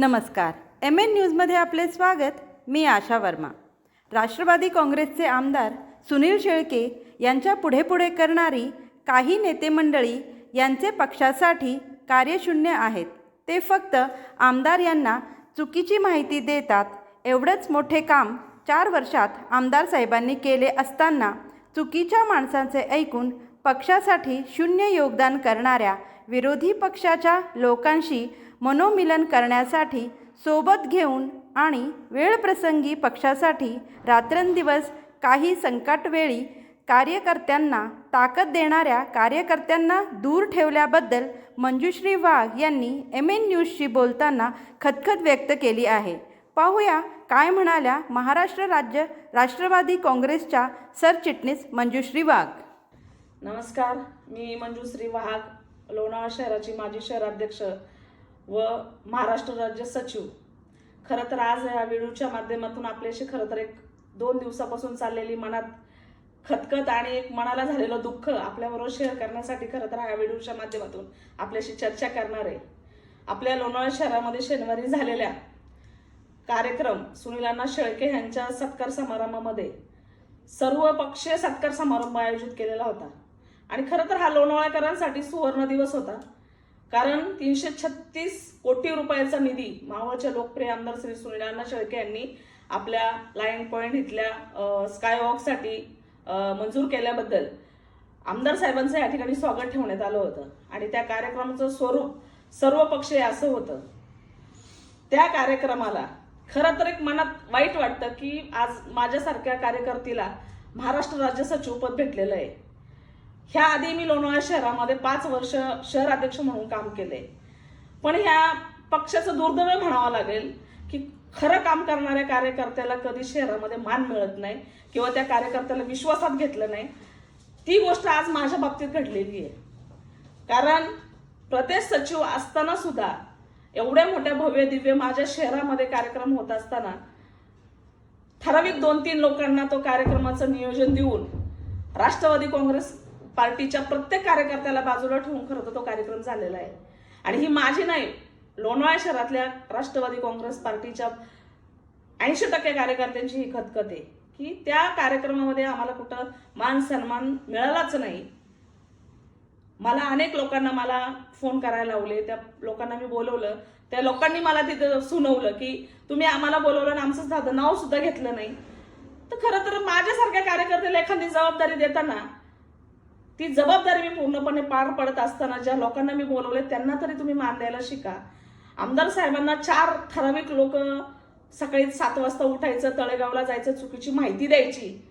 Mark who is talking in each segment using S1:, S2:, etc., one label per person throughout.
S1: नमस्कार. M N न्यूजमध्ये आपले स्वागत. मी आशा वर्मा. राष्ट्रवादी काँग्रेसचे आमदार सुनील शेळके यांच्या पुढे पुढे करणारी काही नेते मंडळी यांचे पक्षासाठी कार्यशून्य आहेत. ते फक्त आमदार यांना चुकीची माहिती देतात. एवढंच मोठे काम चार वर्षात आमदार साहेबांनी केले असताना चुकीच्या माणसांचे ऐकून पक्षासाठी शून्य योगदान करणाऱ्या विरोधी पक्षाच्या लोकांशी मनोमिलन करण्यासाठी सोबत घेऊन आणि वेळप्रसंगी पक्षासाठी रात्रंदिवस काही संकटवेळी कार्यकर्त्यांना ताकद देणाऱ्या कार्यकर्त्यांना दूर ठेवल्याबद्दल मंजुश्री वाघ यांनी एम एन न्यूजशी बोलताना खदखद व्यक्त केली आहे. पाहूया काय म्हणाल्या महाराष्ट्र राज्य राष्ट्रवादी काँग्रेसच्या सरचिटणीस मंजुश्री वाघ.
S2: नमस्कार मी मंजुश्री वाघ लोणावळा शहराची माजी शहराध्यक्ष व महाराष्ट्र राज्य सचिव. खरं तर आज या व्हिडिओच्या माध्यमातून आपल्याशी खरं तर एक दोन दिवसापासून चाललेली मनात खतखत आणि एक मनाला झालेलं दुःख आपल्याबरोबर शेअर करण्यासाठी खरं तर ह्या व्हिडिओच्या माध्यमातून आपल्याशी चर्चा करणार आहे. आपल्या लोणावळा शहरामध्ये शनिवारी झालेल्या कार्यक्रम सुनीलांना शेळके यांच्या सत्कार समारंभामध्ये सर्व पक्षीय सत्कार समारंभ आयोजित केलेला होता. आणि खरं तर हा लोणावळ्याकरांसाठी सुवर्ण दिवस होता. कारण तीनशे छत्तीस कोटी रुपयाचा निधी मावळच्या लोकप्रिय आमदार श्री सुनील अण्णा शेळके यांनी आपल्या लायन पॉईंट इथल्या स्कायवॉकसाठी मंजूर केल्याबद्दल आमदार साहेबांचं या ठिकाणी स्वागत ठेवण्यात आलं होतं. आणि त्या कार्यक्रमाचं स्वरूप सर्व पक्षीय असं होतं. त्या कार्यक्रमाला खरं तर एक मनात वाईट वाटतं की आज माझ्यासारख्या कार्यकर्तीला महाराष्ट्र राज्य सचिवपद भेटलेलं आहे. ह्या आधी मी लोणावळा शहरामध्ये पाच वर्ष शहराध्यक्ष म्हणून काम केले. पण ह्या पक्षाचं दुर्दैव म्हणावं लागेल की खरं काम करणाऱ्या कार्यकर्त्याला कधी शहरामध्ये मान मिळत नाही किंवा त्या कार्यकर्त्याला विश्वासात घेतलं नाही. ती गोष्ट आज माझ्या बाबतीत घडलेली आहे. कारण प्रदेश सचिव असताना सुद्धा एवढ्या मोठ्या भव्य दिव्य माझ्या शहरामध्ये कार्यक्रम होत असताना ठराविक दोन तीन लोकांना तो कार्यक्रमाचं नियोजन देऊन राष्ट्रवादी काँग्रेस पार्टीच्या प्रत्येक कार्यकर्त्याला बाजूला ठेवून खरं तर तो कार्यक्रम झालेला आहे. आणि ही माझी नाही लोणावळा शहरातल्या राष्ट्रवादी काँग्रेस पार्टीच्या ऐंशी टक्के कार्यकर्त्यांची ही खतखत आहे की त्या कार्यक्रमामध्ये आम्हाला कुठं मान सन्मान मिळालाच नाही. मला अनेक लोकांना मला फोन करायला लावले त्या लोकांना मी बोलवलं. त्या लोकांनी मला तिथं सुनवलं की तुम्ही आम्हाला बोलवलं आणि आमचं दादा नाव सुद्धा घेतलं नाही. तर खरं तर माझ्यासारख्या कार्यकर्त्याला एखादी जबाबदारी देताना ती जबाबदारी मी पूर्णपणे पार पडत असताना ज्या लोकांना मी बोलवले त्यांना तरी तुम्ही मान द्यायला शिका. आमदार साहेबांना चार ठराविक लोक सकाळी सात वाजता उठायचं तळेगावला जायचं चुकीची माहिती द्यायची.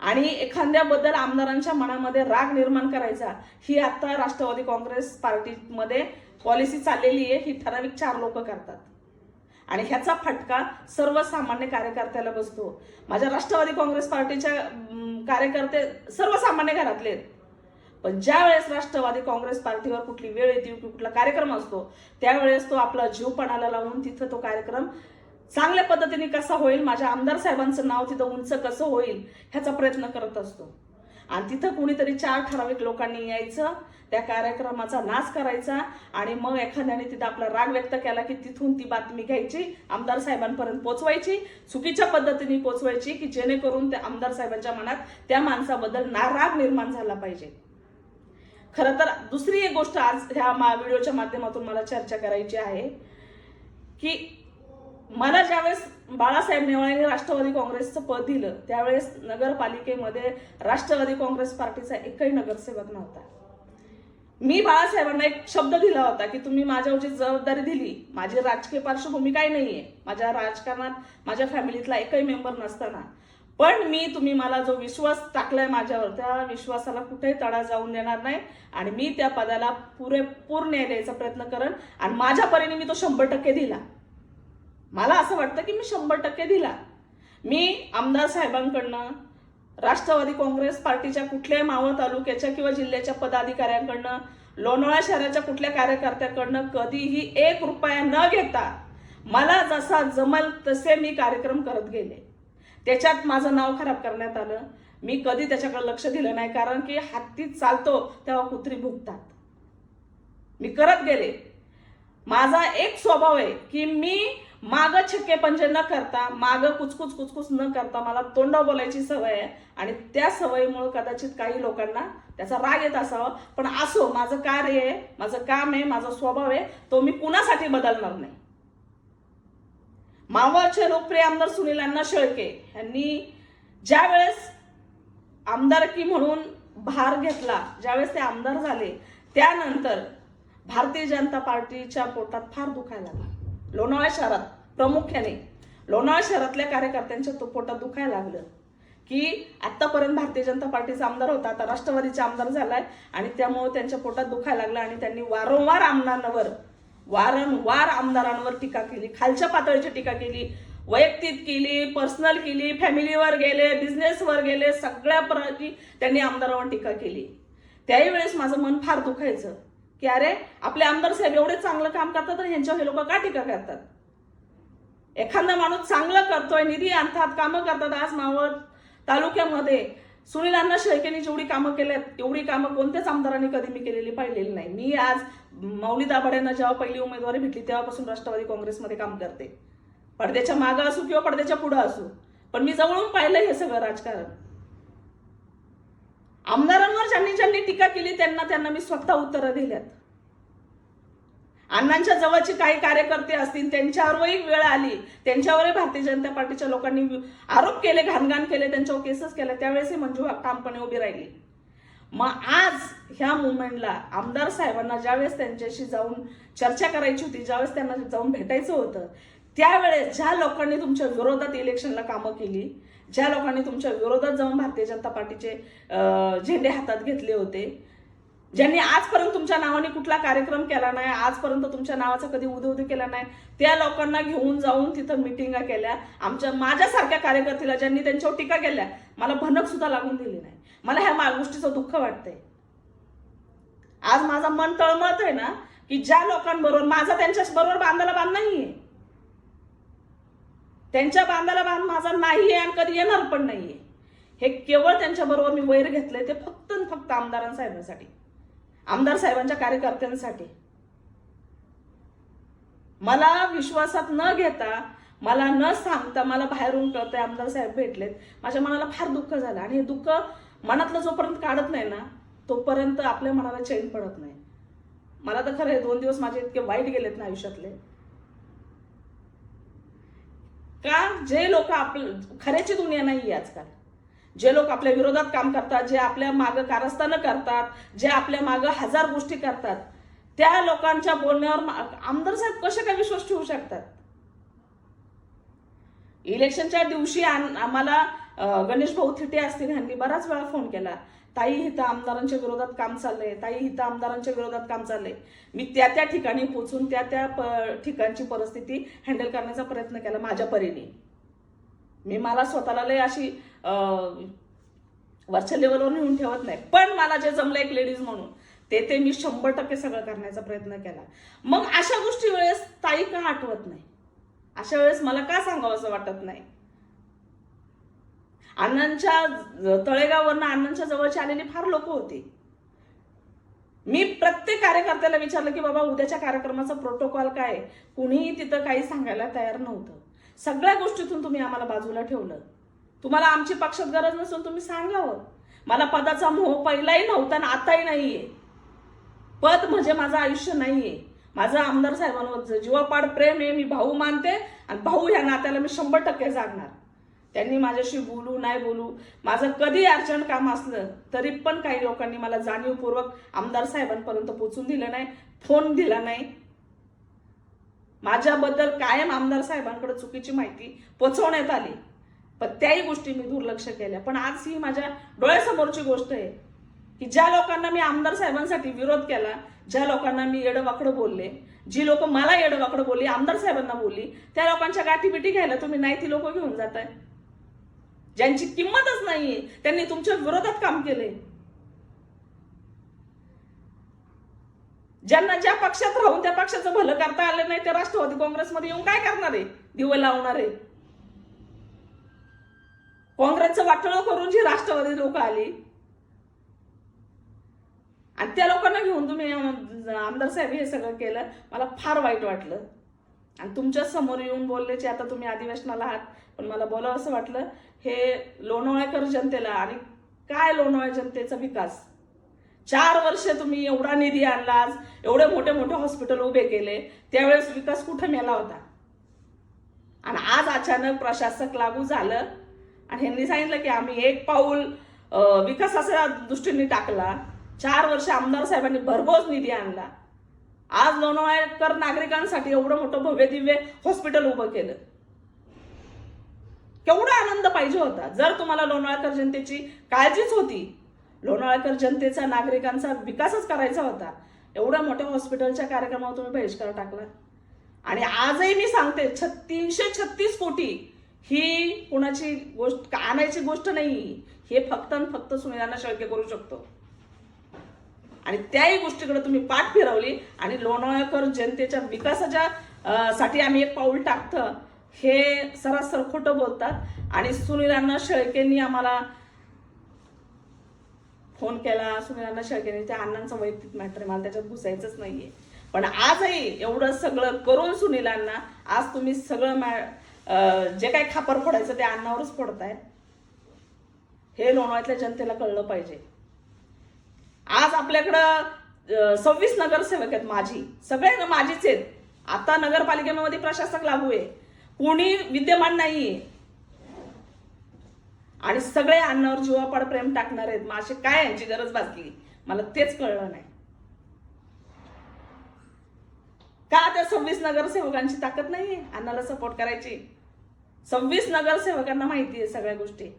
S2: आणि एखाद्याबद्दल आमदारांच्या मनामध्ये राग निर्माण करायचा. ही आता राष्ट्रवादी काँग्रेस पार्टीमध्ये पॉलिसी चाललेली आहे ही ठराविक चार लोक करतात. आणि ह्याचा फटका सर्वसामान्य कार्यकर्त्याला बसतो. माझ्या राष्ट्रवादी काँग्रेस पार्टीच्या कार्यकर्ते सर्वसामान्य घरातले आहेत. पण ज्या वेळेस राष्ट्रवादी काँग्रेस पार्टीवर कुठली वेळ येते की कुठला कार्यक्रम असतो त्यावेळेस तो आपला जीव पणाला लावून तिथं तो कार्यक्रम चांगल्या पद्धतीने कसा होईल माझ्या आमदार साहेबांचं नाव तिथं उंच कसं होईल ह्याचा प्रयत्न करत असतो आणि तिथं कुणीतरी चार ठराविक लोकांनी यायचं त्या कार्यक्रमाचा नाश करायचा आणि मग एखाद्याने तिथं आपला राग व्यक्त केला की तिथून ती बातमी घ्यायची आमदार साहेबांपर्यंत पोचवायची चुकीच्या पद्धतीने पोचवायची की जेणेकरून त्या आमदार साहेबांच्या मनात त्या माणसाबद्दल नाराग निर्माण झाला पाहिजे. खरं तर दुसरी एक गोष्ट आज ह्या मा व्हिडिओच्या माध्यमातून मला चर्चा करायची आहे की मला ज्यावेळेस बाळासाहेब नेवाळेने राष्ट्रवादी काँग्रेसचं पद दिलं त्यावेळेस नगरपालिकेमध्ये राष्ट्रवादी काँग्रेस पार्टीचा एकही नगरसेवक नव्हता. मी बाळासाहेबांना एक शब्द दिला होता की तुम्ही माझ्यावरची जबाबदारी दिली माझी राजकीय पार्श्वभूमी काही नाहीये माझ्या राजकारणात माझ्या फॅमिलीतला एकही मेंबर नसताना. पण मी तुम्ही मला जो विश्वास टाकलाय माझ्यावर त्या विश्वासाला कुठेही तडा जाऊन देणार नाही आणि मी त्या पदाला पुरेपूर न्याय द्यायचा प्रयत्न करेन आणि माझ्या परीने मी तो शंभर टक्के दिला. मला असं वाटतं की मी शंभर टक्के दिला. मी आमदार साहेबांकडनं राष्ट्रवादी काँग्रेस पार्टीच्या कुठल्याही मावळ तालुक्याच्या किंवा जिल्ह्याच्या पदाधिकाऱ्यांकडनं लोणावळा शहराच्या कुठल्या कार्यकर्त्याकडनं कधीही एक रुपया न घेता मला जसा जमल तसे मी कार्यक्रम करत गेले. त्याच्यात माझं नाव खराब करण्यात आलं. मी कधी त्याच्याकडे लक्ष दिलं नाही कारण की हत्ती चालतो तेव्हा कुत्री भुगतात. मी करत गेले. माझा एक स्वभाव आहे की मी माग छक्के पंजे न करता माग कुचकुच कुचकुच न करता मला तोंड बोलायची सवय आहे. आणि त्या सवयीमुळे कदाचित काही लोकांना त्याचा राग येत असावा. पण असो माझं कार्य आहे माझं काम आहे माझा स्वभाव आहे तो मी कुणासाठी बदलणार नाही. मावळचे लोकप्रिय आमदार सुनील अण्णा शेळके यांनी ज्या वेळेस आमदारकी म्हणून भार घेतला ज्यावेळेस ते आमदार झाले त्यानंतर भारतीय जनता पार्टीच्या पोटात फार दुखायला लागला. लोणावळा शहरात प्रामुख्याने लोणावळा शहरातल्या कार्यकर्त्यांच्या तो पोटात दुखायला लागलं. की आत्तापर्यंत भारतीय जनता पार्टीचा आमदार होता आता राष्ट्रवादीचा आमदार झालाय आणि त्यामुळं त्यांच्या पोटात दुखायला लागलं आणि त्यांनी वारंवार आमदारांवर वारंवार आमदारांवर टीका केली खालच्या पातळीची टीका केली वैयक्तिक केली पर्सनल केली फॅमिलीवर गेले बिझनेसवर गेले सगळ्या प्रकारची त्यांनी आमदारांवर टीका केली. त्याही वेळेस माझं मन फार दुखायचं. की अरे आपले आमदार साहेब एवढे चांगलं काम करतात तर ह्यांच्यावर हे लोक का टीका करतात? एखादा माणूस चांगलं करतोय निधी आणतात कामं करतात आज मावळ तालुक्यामध्ये. सुनील अण्णा शेळकेंनी जेवढी कामं केल्यात तेवढी कामं कोणत्याच आमदारांनी कधी मी केलेली पाहिलेली नाही. मी आज मौली दाभाड्यांना जेव्हा पहिली उमेदवारी भेटली तेव्हापासून राष्ट्रवादी काँग्रेसमध्ये काम करते. पडद्याच्या मागं असू किंवा पडद्याच्या पुढं असू पण मी जवळून पाहिलंय हे सगळं राजकारण. आमदार ज्यांनी ज्यांनी टीका केली त्यांना त्यांना मी स्वतः उत्तरं दिल्यात. अण्णांच्या जवळचे काही कार्यकर्ते असतील त्यांच्यावरही वेळ आली. त्यांच्यावरही भारतीय जनता पार्टीच्या लोकांनी आरोप केले घाणघाण केले त्यांच्यावर केसेस केल्या. त्यावेळेसही मंजू ठामपणे उभी राहिली. मग आज ह्या मुवमेंटला आमदार साहेबांना ज्यावेळेस त्यांच्याशी जाऊन चर्चा करायची होती ज्यावेळेस त्यांना जाऊन भेटायचं होतं त्यावेळेस ज्या लोकांनी तुमच्या विरोधात इलेक्शनला कामं केली ज्या लोकांनी तुमच्या विरोधात जाऊन भारतीय जनता पार्टीचे झेंडे हातात घेतले होते ज्यांनी आजपर्यंत तुमच्या नावाने कुठला कार्यक्रम केला नाही आजपर्यंत तुमच्या नावाचा कधी उदो उदो केला नाही त्या लोकांना घेऊन जाऊन तिथं मिटिंगा केल्या. आमच्या माझ्यासारख्या कार्यकर्त्याला ज्यांनी त्यांच्यावर टीका केल्या मला भनक सुद्धा लागून दिली नाही. मला ह्या गोष्टीचं दुःख वाटतंय. आज माझं मन तळमळत आहे ना की ज्या लोकांबरोबर माझा त्यांच्याच बरोबर बांधायला बांध नाहीये. त्यांच्या बांधाला बांध माझा नाहीये आणि कधी येणार पण नाहीये. हे केवळ त्यांच्याबरोबर मी वैर घेतलंय ते फक्त फक्त आमदारां साहेबांसाठी. आमदार साहेबांच्या कार्यकर्त्यांसाठी. मला विश्वासात न घेता मला न सांगता मला बाहेरून कळतंय आमदार साहेब भेटलेत. माझ्या मनाला फार दुःख झालं आणि हे दुःख मनातलं जोपर्यंत काढत नाही ना तोपर्यंत आपल्या मनाला चैन पडत नाही. मला तर खरं हे दोन दिवस माझे इतके वाईट गेलेत ना आयुष्यातले. का? जे लोक आपलं खऱ्याची दुनिया नाही आजकाल. जे लोक आपल्या विरोधात काम करतात जे आपल्या मागं कारस्थानं करतात जे आपल्या मागं हजार गोष्टी करतात त्या लोकांच्या बोलण्यावर आमदार साहेब कसे काय विश्वास ठेवू शकतात? इलेक्शनच्या दिवशी आम्हाला गणेश भाऊ थिटे असतील ह्यांनी बराच वेळा फोन केला. ताई हिथं आमदारांच्या विरोधात काम चाललंय ताई हिथं आमदारांच्या विरोधात काम चाललंय. मी त्या त्या ठिकाणी पोचून त्या त्या प- ठिकाणची परिस्थिती हँडल करण्याचा प्रयत्न केला माझ्या परीने. मी मला स्वतःला लय अशी वरच्या लेवलवर नेऊन ठेवत नाही. पण मला जे जमलं एक लेडीज म्हणून ते ते मी शंभर टक्के सगळं करण्याचा प्रयत्न केला. मग अशा गोष्टी वेळेस ताई का आठवत नाही? अशा वेळेस मला का सांगावं असं वाटत नाही? अण्णांच्या तळेगाववरनं अण्णांच्या जवळचे आलेली फार लोक होती. मी प्रत्येक कार्यकर्त्याला विचारलं की बाबा उद्याच्या कार्यक्रमाचा प्रोटोकॉल काय कुणीही तिथं काही सांगायला तयार नव्हतं. सगळ्या गोष्टीतून तुम्ही आम्हाला बाजूला ठेवलं. तुम्हाला आमची पक्षात गरज नसून तुम्ही सांगावं. मला पदाचा मोह पहिलाही नव्हता आणि आताही नाहीये. पद म्हणजे माझं आयुष्य नाहीये. माझं आमदार साहेबांवर जीवापाड प्रेम आहे मी भाऊ मानते आणि भाऊ ह्या नात्याला मी शंभर टक्के जागणार. त्यांनी माझ्याशी बोलू नाही बोलू माझं कधी अर्जंट काम असलं तरी पण काही लोकांनी मला जाणीवपूर्वक आमदार साहेबांपर्यंत पोचून दिलं नाही फोन दिला नाही. माझ्याबद्दल कायम आमदार साहेबांकडे चुकीची माहिती पोचवण्यात आली. पण त्याही गोष्टी मी दुर्लक्ष केल्या. पण आज ही माझ्या डोळ्यासमोरची गोष्ट आहे की ज्या लोकांना मी आमदार साहेबांसाठी विरोध केला ज्या लोकांना मी येडवाकडं बोलले जी लोक मला येडवाकडं बोलली आमदार साहेबांना बोलली त्या लोकांच्या गाठीबिटी घ्यायला तुम्ही नाही ती लोक घेऊन जाताय. ज्यांची किंमतच नाहीये त्यांनी तुमच्या विरोधात काम केले ज्यांना ज्या पक्षात राहून त्या पक्षाचं भलं करता आलं नाही ते राष्ट्रवादी काँग्रेसमध्ये येऊन काय करणार आहे? दिवे लावणार आहे. काँग्रेसचं वाटोळं करून जी राष्ट्रवादी लोक आली आणि त्या लोकांना घेऊन तुम्ही आमदार साहेब हे सगळं केलं मला फार वाईट वाटलं. आणि तुमच्यासमोर येऊन बोलल्याचे आता तुम्ही अधिवेशनाला आहात. पण मला बोलावं असं वाटलं हे लोणावळ्याकर जनतेला आणि काय लोणावळ्या जनतेचा विकास? चार वर्ष तुम्ही एवढा निधी आणला एवढे मोठे मोठे हॉस्पिटल उभे केले त्यावेळेस विकास कुठे मेला होता? आणि आज अचानक प्रशासक लागू झालं आणि ह्यांनी सांगितलं की आम्ही एक पाऊल विकासाच्या दृष्टीने टाकला. चार वर्ष आमदार साहेबांनी भरघोस निधी आणला. आज लोणावळ्याकर नागरिकांसाठी एवढं मोठं भव्य दिव्य हॉस्पिटल उभं केलं. केवढा आनंद पाहिजे होता. जर तुम्हाला लोणावळ्याकर जनतेची काळजीच होती लोणावळ्याकर जनतेचा नागरिकांचा विकासच करायचा होता एवढ्या मोठ्या हॉस्पिटलच्या कार्यक्रमावर तुम्ही बहिष्कार टाकला. आणि आजही मी सांगते छत्तीसशे छत्तीस कोटी ही कोणाची गोष्ट आणायची गोष्ट नाही. हे फक्त आणि फक्त सुविधांना शक्य करू शकतो. आणि त्याही गोष्टीकडे तुम्ही पाठ फिरवली आणि लोणावळ्याकर जनतेच्या विकासाच्या साठी आम्ही एक पाऊल टाकतं हे सरासर खोटं बोलतात. आणि सुनीलांना शेळकेंनी आम्हाला फोन केला. सुनीलांना शेळकेंनी त्या अण्णांचा वैयक्तिक मॅटर मला त्याच्यात घुसायचंच नाहीये. पण आजही एवढं सगळं करून सुनीलांना आज तुम्ही सगळं मॅ जे काही खापर फोडायचं ते अण्णावरच फोडताय हे लोणावळ्यातल्या जनतेला कळलं पाहिजे. आज आपल्याकडं सव्वीस नगरसेवक आहेत माझी सगळे माझीच आहेत. आता नगरपालिकेमध्ये प्रशासक लागू आहे. कोणी विद्यमान नाहीये. आणि सगळे अन्नावर जीवापाड प्रेम टाकणार आहेत. मग असे काय यांची गरज भासली? मला तेच कळलं नाही. का त्या सव्वीस नगरसेवकांची ताकद नाहीये? अन्नाला सपोर्ट करायची. सव्वीस नगरसेवकांना माहिती आहे सगळ्या गोष्टी.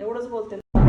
S2: एवढंच बोलते.